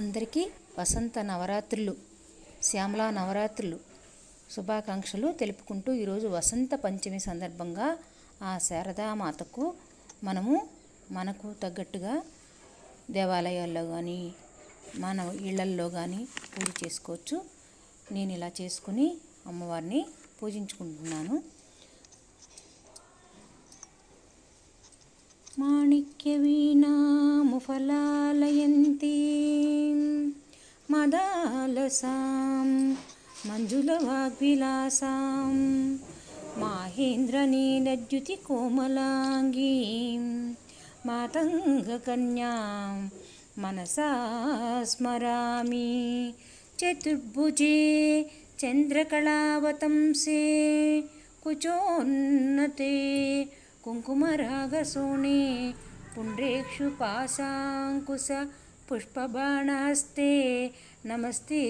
అందరికీ వసంత నవరాత్రులు శ్యామలా నవరాత్రులు శుభాకాంక్షలు తెలుపుకుంటూ ఈరోజు వసంత పంచమి సందర్భంగా ఆ శారదామాతకు మనము మనకు తగ్గట్టుగా దేవాలయాల్లో కానీ మన ఇళ్ళల్లో కానీ పూజ చేసుకోవచ్చు. నేను ఇలా చేసుకుని అమ్మవారిని పూజించుకుంటున్నాను. పాదాలసాం మంజుల వాగ్విలాసాం మాహేంద్రనీలద్యుతి కోమలాంగీం మాతంగకన్యాం మనసా స్మరామి చతుర్భుజే చంద్రకళావతంసే కుచోన్నతే కుంకుమరాగసోణే పుండ్రేక్షు పాశాంకుశ पुष्पबाणहस्ते नमस्ते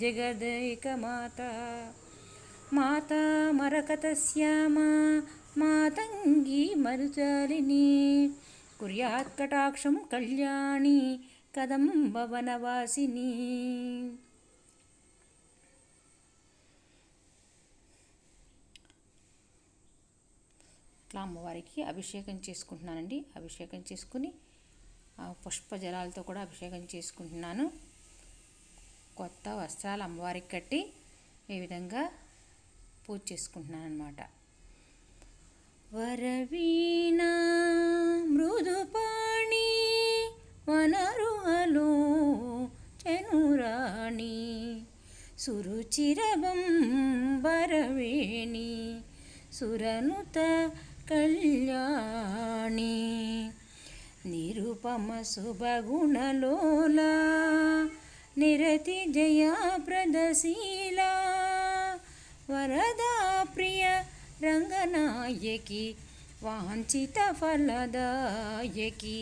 जगदैकमाता माता मरकतश्यामा मातङ्गी मरुचालिनी कुर्यात् कटाक्षं कल्याणी कदम्बवनवासिनी ఇట్లా అమ్మవారికి అభిషేకం చేసుకుంటున్నానండి అభిషేకం చేసుకుని ఆ పుష్ప జలాలతో కూడా అభిషేకం చేసుకుంటున్నాను. కొత్త వస్త్రాలు అమ్మవారికి కట్టి ఈ విధంగా పూజ చేసుకుంటున్నాను అనమాట వరవీణ మృదుపాణి వనరుహలో చనురాణి సురుచిరవం వరవేణి సురనుత కళ్యాణ రామ శుభగుణలోల నిరతి జయ ప్రదశీలా. వరదా ప్రియ రంగనాయకి వాంఛిత ఫలదాయకి.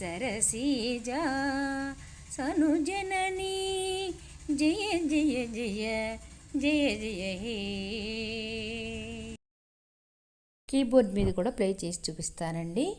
సరసీజా సనుజనని జయ జయ జయ జయ జయ హే. కీబోర్డ్ మీద కూడా ప్లే చేసి చూపిస్తానండి.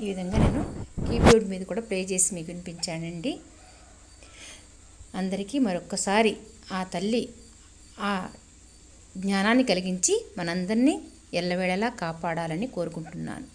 ఈ విధంగా నేను కీబోర్డ్ మీద కూడా ప్లే చేసి మీకు వినిపించానండి. అందరికీ మరొక్కసారి ఆ తల్లి ఆ జ్ఞానాన్ని కలిగించి మనందరినీ ఎల్లవేళలా కాపాడాలని కోరుకుంటున్నాను.